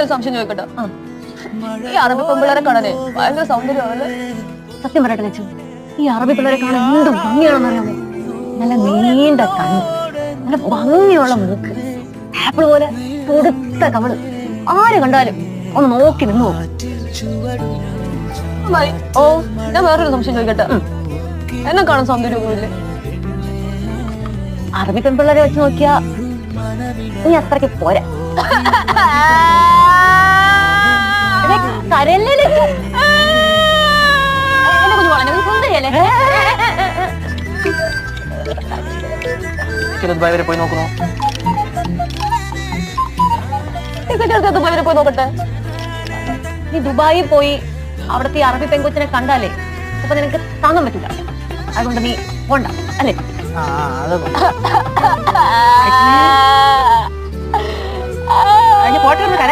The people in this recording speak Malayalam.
ഒരു സംശയം ചോദിക്കട്ടെ. ഈ അറബി പെമ്പിള്ളേരെ കാണാനേ ഭയങ്കര സൗന്ദര്യമാണല്ലേ സത്യം പറയട്ടെ ലച്ചു. ഈ അറബി പിള്ളേരെ കാണാൻ എന്ത് ഭംഗിയാണെന്ന് അറിയാമോ? നല്ല നീണ്ട കണ്ണ് നല്ല ഭംഗിയുള്ള മൂക്ക് ആപ്പിൾ പോലെ തൊടുത്ത കവൾ. ആര് കണ്ടാലും ഒന്ന് നോക്കി നിന്നു ഓ ഞാൻ വേറൊരു സംശയം ചോദിക്കട്ടെ. എന്നെ കാണാൻ സൗന്ദര്യമൊന്നുമില്ലേ അറബി പെൺപിള്ളേരെ വെച്ച് നോക്കിയാ നീ അത്രയ്ക്ക് പോരാ. കരയല്ലേ കുഞ്ഞു സുന്ദരിയല്ലേ ദുബായ് വരെ പോയി നോക്കുന്നു. ദുബായ് വരെ പോയി നോക്കട്ടെ. നീ ദുബായിൽ പോയി അവിടുത്തെ ഈ അറബി പെങ്കൊച്ചിനെ കണ്ടാലേ അപ്പൊ നിനക്ക് താങ്ങാൻ പറ്റില്ല. അതുകൊണ്ട് നീ പോണ്ട അല്ലേ?